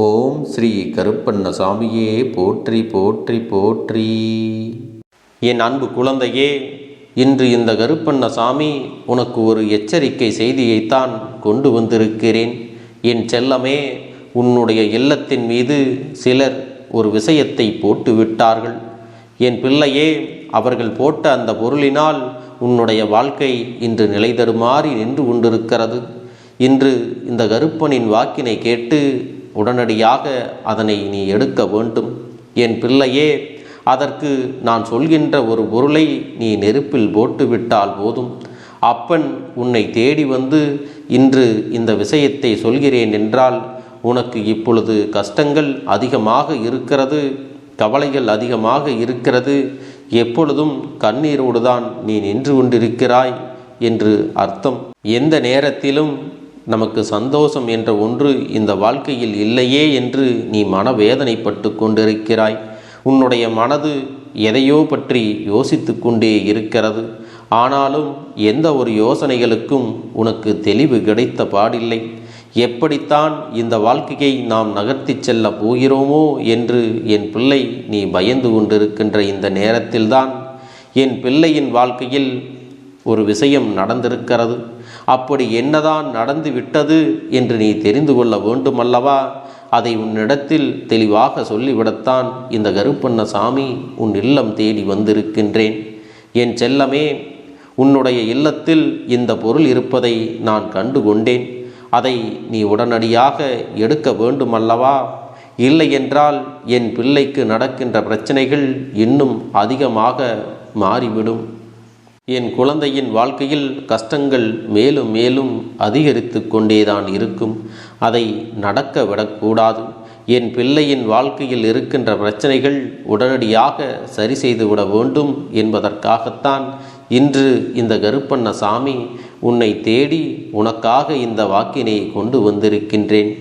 ஓம் ஸ்ரீ கருப்பண்ண சாமியே போற்றி போற்றி போற்றி. என் அன்பு குழந்தையே இன்று இந்த கருப்பண்ணசாமி உனக்கு ஒரு எச்சரிக்கை செய்தியைத்தான் கொண்டு வந்திருக்கிறேன். என் செல்லமே உன்னுடைய இல்லத்தின் மீது சிலர் ஒரு விஷயத்தை போட்டு விட்டார்கள் என் பிள்ளையே அவர்கள் போட்ட அந்த பொருளினால் உன்னுடைய வாழ்க்கை இன்று நிலை தருமாறி நின்று கொண்டிருக்கிறது. இன்று இந்த கருப்பனின் வாக்கினை கேட்டு உடனடியாக அதனை நீ எடுக்க வேண்டும். என் பிள்ளையே அதற்கு நான் சொல்கின்ற ஒரு பொருளை நீ நெருப்பில் போட்டுவிட்டால் போதும். அப்பன் உன்னை தேடி வந்து இன்று இந்த விஷயத்தை சொல்கிறேன் என்றால் உனக்கு இப்பொழுது கஷ்டங்கள் அதிகமாக இருக்கிறது கவலைகள் அதிகமாக இருக்கிறது எப்பொழுதும் கண்ணீரோடு தான் நீ நின்று கொண்டிருக்கிறாய் என்று அர்த்தம். எந்த நேரத்திலும் நமக்கு சந்தோஷம் என்ற ஒன்று இந்த வாழ்க்கையில் இல்லையே என்று நீ மனவேதனைப்பட்டு கொண்டிருக்கிறாய். உன்னுடைய மனது எதையோ பற்றி யோசித்து கொண்டே இருக்கிறது. ஆனாலும் எந்த ஒரு யோசனைகளுக்கும் உனக்கு தெளிவு கிடைத்த பாடில்லை. எப்படித்தான் இந்த வாழ்க்கையை நாம் நகர்த்திச் செல்ல போகிறோமோ என்று என் பிள்ளை நீ பயந்து கொண்டிருக்கின்ற இந்த நேரத்தில்தான் என் பிள்ளையின் வாழ்க்கையில் ஒரு விஷயம் நடந்திருக்கிறது. அப்படி என்னதான் நடந்து விட்டது என்று நீ தெரிந்து கொள்ள வேண்டுமல்லவா? அதை உன்னிடத்தில் தெளிவாக சொல்லிவிடத்தான் இந்த கருப்பண்ண சாமி உன் இல்லம் தேடி வந்திருக்கின்றேன். என் செல்லமே உன்னுடைய இல்லத்தில் இந்த பொருள் இருப்பதை நான் கண்டு கொண்டேன் அதை நீ உடனடியாக எடுக்க வேண்டுமல்லவா? இல்லை என்றால் என் பிள்ளைக்கு நடக்கின்ற பிரச்சனைகள் இன்னும் அதிகமாக மாறிவிடும். என் குழந்தையின் வாழ்க்கையில் கஷ்டங்கள் மேலும் மேலும் அதிகரித்து கொண்டேதான் இருக்கும். அதை நடக்க விடக்கூடாது. என் பிள்ளையின் வாழ்க்கையில் இருக்கின்ற பிரச்சனைகள் உடனடியாக சரி செய்துவிட வேண்டும் என்பதற்காகத்தான் இன்று இந்த கருப்பண்ண சாமி உன்னை தேடி உனக்காக இந்த வாக்கினை கொண்டு வந்திருக்கின்றேன்.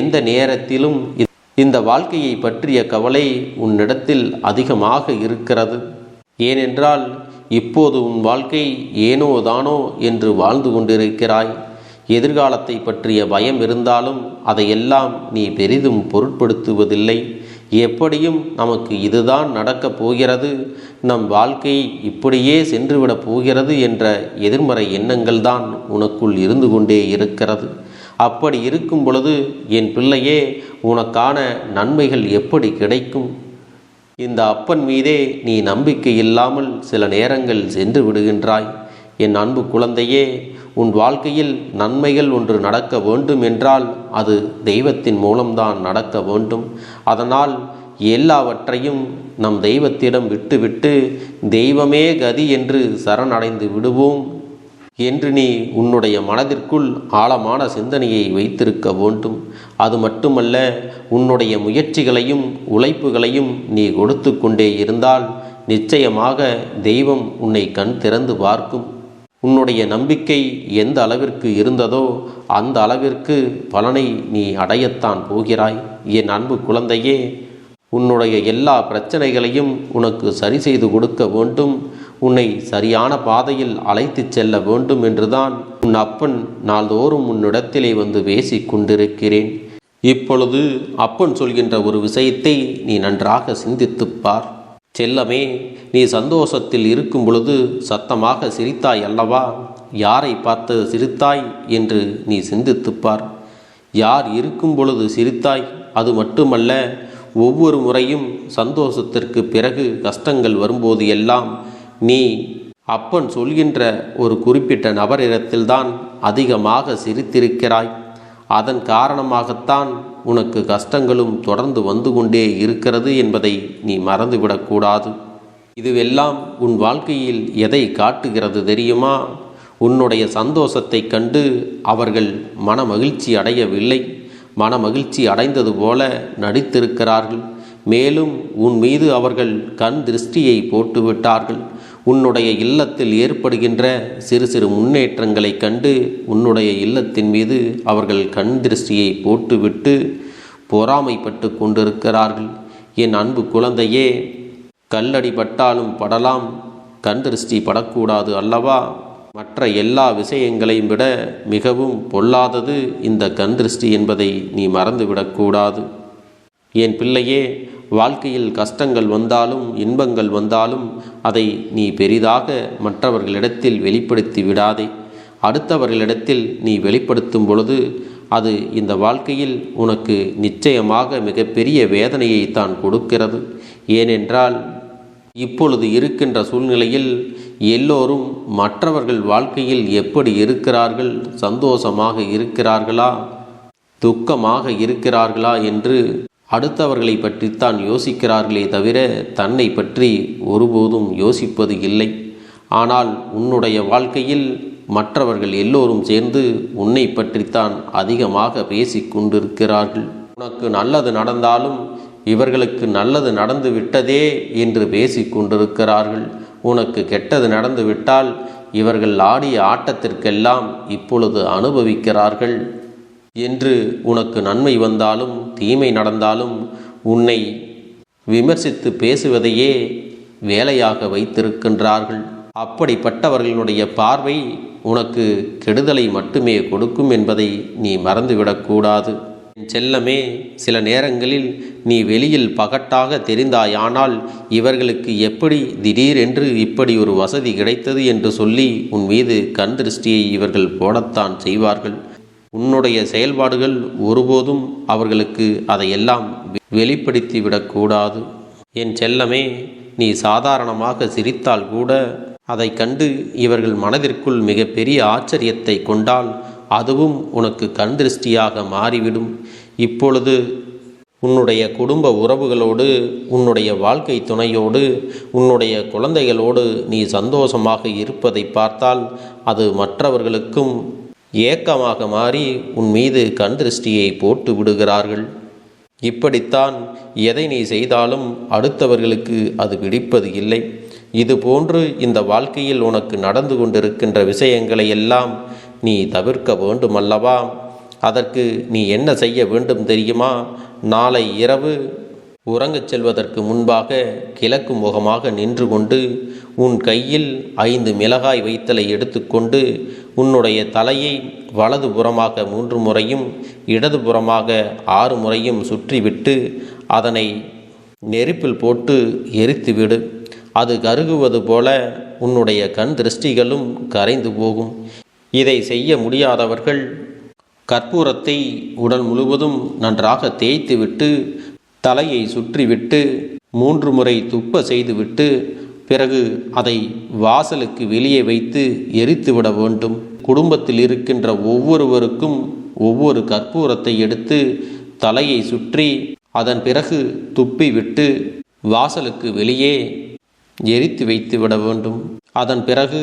எந்த நேரத்திலும் இந்த வாழ்க்கையை பற்றிய கவலை உன்னிடத்தில் அதிகமாக இருக்கிறது. ஏனென்றால் இப்போது உன் வாழ்க்கை ஏனோ தானோ என்று வாழ்ந்து கொண்டிருக்கிறாய். எதிர்காலத்தை பற்றிய பயம் இருந்தாலும் அதையெல்லாம் நீ பெரிதும் பொருட்படுத்துவதில்லை. எப்படியும் நமக்கு இதுதான் நடக்கப் போகிறது. நம் வாழ்க்கை இப்படியே சென்றுவிடப் போகிறது என்ற எதிர்மறை எண்ணங்கள் தான் உனக்குள் இருந்து கொண்டே இருக்கிறது. அப்படி இருக்கும் பொழுது என் பிள்ளையே உனக்கான நன்மைகள் எப்படி கிடைக்கும்? இந்த அப்பன் மீதே நீ நம்பிக்கை இல்லாமல் சில நேரங்கள் சென்று விடுகின்றாய். என் அன்பு குழந்தையே உன் வாழ்க்கையில் நன்மைகள் ஒன்று நடக்க வேண்டும் என்றால் அது தெய்வத்தின் மூலம்தான் நடக்க வேண்டும். அதனால் எல்லாவற்றையும் நம் தெய்வத்திடம் விட்டுவிட்டு தெய்வமே கதி என்று சரணடைந்து விடுவோம். என்று நீ உன்னுடைய மனதிற்குள் ஆழமான சிந்தனையை வைத்திருக்க வேண்டும். அது மட்டுமல்ல உன்னுடைய முயற்சிகளையும் உழைப்புகளையும் நீ கொடுத்து கொண்டே இருந்தால் நிச்சயமாக தெய்வம் உன்னை கண் திறந்து பார்க்கும். உன்னுடைய நம்பிக்கை எந்த அளவிற்கு இருந்ததோ அந்த அளவிற்கு பலனை நீ அடையத்தான் போகிறாய். என் அன்பு குழந்தையே உன்னுடைய எல்லா பிரச்சனைகளையும் உனக்கு சரி செய்து கொடுக்க வேண்டும். உன்னை சரியான பாதையில் அழைத்துச் செல்ல வேண்டும் என்றுதான் உன் அப்பன் நாள்தோறும் உன்னிடத்திலே வந்து பேசிக் கொண்டிருக்கிறேன். இப்பொழுது அப்பன் சொல்கின்ற ஒரு விஷயத்தை நீ நன்றாக சிந்தித்துப்பார் செல்லமே நீ சந்தோஷத்தில் இருக்கும் பொழுது சத்தமாக சிரித்தாய் அல்லவா? யாரை பார்த்து சிரித்தாய் என்று நீ சிந்தித்துப்பார் யார் இருக்கும் பொழுது சிரித்தாய்? அது மட்டுமல்ல ஒவ்வொரு முறையும் சந்தோஷத்திற்கு பிறகு கஷ்டங்கள் வரும்போது எல்லாம் நீ. அப்பன் சொல்கின்ற ஒரு குறிப்பிட்ட நபரிடத்தில்தான் அதிகமாக சிரித்திருக்கிறாய். அதன் காரணமாகத்தான் உனக்கு கஷ்டங்களும் தொடர்ந்து வந்து கொண்டே இருக்கிறது என்பதை நீ மறந்துவிடக்கூடாது இதுவெல்லாம் உன் வாழ்க்கையில் எதை காட்டுகிறது தெரியுமா? உன்னுடைய சந்தோஷத்தை கண்டு அவர்கள் மன மகிழ்ச்சி அடையவில்லை. மன மகிழ்ச்சி அடைந்தது போல நடித்திருக்கிறார்கள். மேலும் உன் மீது அவர்கள் கண் திருஷ்டியை போட்டுவிட்டார்கள். உன்னுடைய இல்லத்தில் ஏற்படுகின்ற சிறு சிறு முன்னேற்றங்களை கண்டு உன்னுடைய இல்லத்தின் மீது அவர்கள் கண் திருஷ்டியை போட்டுவிட்டு பொறாமைப்பட்டு கொண்டிருக்கிறார்கள். என் அன்பு குழந்தையே கல்லடி பட்டாலும் படலாம் கண் திருஷ்டி படக்கூடாது அல்லவா? மற்ற எல்லா விஷயங்களையும் விட மிகவும் பொல்லாதது இந்த கண் திருஷ்டி என்பதை நீ மறந்துவிடக்கூடாது என் பிள்ளையே வாழ்க்கையில் கஷ்டங்கள் வந்தாலும் இன்பங்கள் வந்தாலும் அதை நீ பெரிதாக மற்றவர்களிடத்தில் வெளிப்படுத்தி விடாதே. அடுத்தவர்களிடத்தில் நீ வெளிப்படுத்தும் பொழுது அது இந்த வாழ்க்கையில் உனக்கு நிச்சயமாக மிகப்பெரிய வேதனையை தான் கொடுக்கிறது. ஏனென்றால் இப்பொழுது இருக்கின்ற சூழ்நிலையில் எல்லோரும் மற்றவர்கள் வாழ்க்கையில் எப்படி இருக்கிறார்கள் சந்தோஷமாக இருக்கிறார்களா துக்கமாக இருக்கிறார்களா என்று அடுத்தவர்களை பற்றித்தான் யோசிக்கிறார்களே தவிர தன்னை பற்றி ஒருபோதும் யோசிப்பது இல்லை. ஆனால் உன்னுடைய வாழ்க்கையில் மற்றவர்கள் எல்லோரும் சேர்ந்து உன்னை பற்றித்தான் அதிகமாக பேசி கொண்டிருக்கிறார்கள். உனக்கு நல்லது நடந்தாலும் இவர்களுக்கு நல்லது நடந்து விட்டதே என்று பேசி கொண்டிருக்கிறார்கள். உனக்கு கெட்டது நடந்து விட்டால் இவர்கள் ஆடிய ஆட்டத்திற்கெல்லாம் இப்பொழுது அனுபவிக்கிறார்கள். என்று உனக்கு நன்மை வந்தாலும் தீமை நடந்தாலும் உன்னை விமர்சித்து பேசுவதையே வேலையாக வைத்திருக்கின்றார்கள். அப்படிப்பட்டவர்களுடைய பார்வை உனக்கு கெடுதலை மட்டுமே கொடுக்கும் என்பதை நீ மறந்துவிடக்கூடாது என் செல்லமே சில நேரங்களில் நீ வெளியில் பகட்டாக தெரிந்தாயானால் இவர்களுக்கு எப்படி திடீரென்று இப்படி ஒரு வசதி கிடைத்தது என்று சொல்லி உன் மீது கண் திருஷ்டியை இவர்கள் போடத்தான் செய்வார்கள். உன்னுடைய செயல்பாடுகள் ஒருபோதும் அவர்களுக்கு அதையெல்லாம் வெளிப்படுத்தி விடக்கூடாது. என் செல்லமே நீ சாதாரணமாக சிரித்தால் கூட அதை கண்டு இவர்கள் மனதிற்குள் மிகப்பெரிய ஆச்சரியத்தை கொண்டால் அதுவும் உனக்கு கண் திருஷ்டியாக மாறிவிடும். இப்பொழுது உன்னுடைய குடும்ப உறவுகளோடு உன்னுடைய வாழ்க்கை துணையோடு உன்னுடைய குழந்தைகளோடு நீ சந்தோஷமாக இருப்பதை பார்த்தால் அது மற்றவர்களுக்கும் ஏக்கமாக மாறி உன் மீது கண் திருஷ்டியை போட்டு விடுகிறார்கள். இப்படித்தான் எதை நீ செய்தாலும் அடுத்தவர்களுக்கு அது பிடிப்பது இல்லை. இதுபோன்று இந்த வாழ்க்கையில் உனக்கு நடந்து கொண்டிருக்கின்ற விஷயங்களை எல்லாம் நீ தவிர்க்க வேண்டுமல்லவா? அதற்கு நீ என்ன செய்ய வேண்டும் தெரியுமா? நாளை இரவு உறங்கச் செல்வதற்கு முன்பாக கிழக்கு முகமாக நின்று கொண்டு உன் கையில் ஐந்து மிளகாய் வைத்தலை எடுத்துக்கொண்டு உன்னுடைய தலையை வலது புறமாக மூன்று முறையும் இடது புறமாக ஆறு முறையும் சுற்றிவிட்டு அதனை நெருப்பில் போட்டு எரித்துவிடு. அது கருகுவது போல உன்னுடைய கண் திருஷ்டிகளும் கரைந்து போகும். இதை செய்ய முடியாதவர்கள் கற்பூரத்தை உடல் முழுவதும் நன்றாக தேய்த்துவிட்டு தலையை சுற்றிவிட்டு மூன்று முறை துப்ப செய்துவிட்டு பிறகு அதை வாசலுக்கு வெளியே வைத்து எரித்துவிட வேண்டும். குடும்பத்தில் இருக்கின்ற ஒவ்வொருவருக்கும் ஒவ்வொரு கற்பூரத்தை எடுத்து தலையை சுற்றி அதன் பிறகு துப்பி விட்டு வாசலுக்கு வெளியே எரித்து வைத்து விட வேண்டும். அதன் பிறகு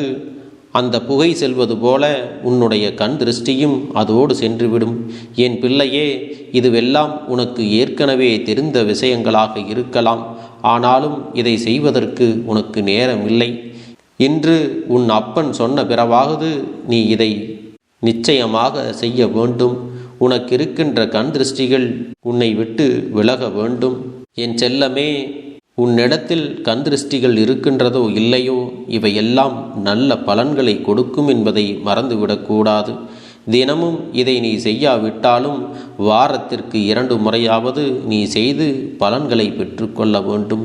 அந்த புகை செல்வது போல உன்னுடைய கண் திருஷ்டியும் அதோடு சென்றுவிடும். என் பிள்ளையே இதுவெல்லாம் உனக்கு ஏற்கனவே தெரிந்த விஷயங்களாக இருக்கலாம். ஆனாலும் இதை செய்வதற்கு உனக்கு நேரம் இல்லை இன்று உன் அப்பன் சொன்ன பிறவாவது நீ இதை நிச்சயமாக செய்ய வேண்டும். உனக்கு இருக்கின்ற கண் திருஷ்டிகள் உன்னை விட்டு விலக வேண்டும். என் செல்லமே உன்னிடத்தில் கண் திருஷ்டிகள் இருக்கின்றதோ இல்லையோ இவையெல்லாம் நல்ல பலன்களை கொடுக்கும் என்பதை மறந்துவிடக்கூடாது தினமும் இதை நீ செய்யாவிட்டாலும் வாரத்திற்கு இரண்டு முறையாவது நீ செய்து பலன்களை பெற்றுக்கொள்ள வேண்டும்.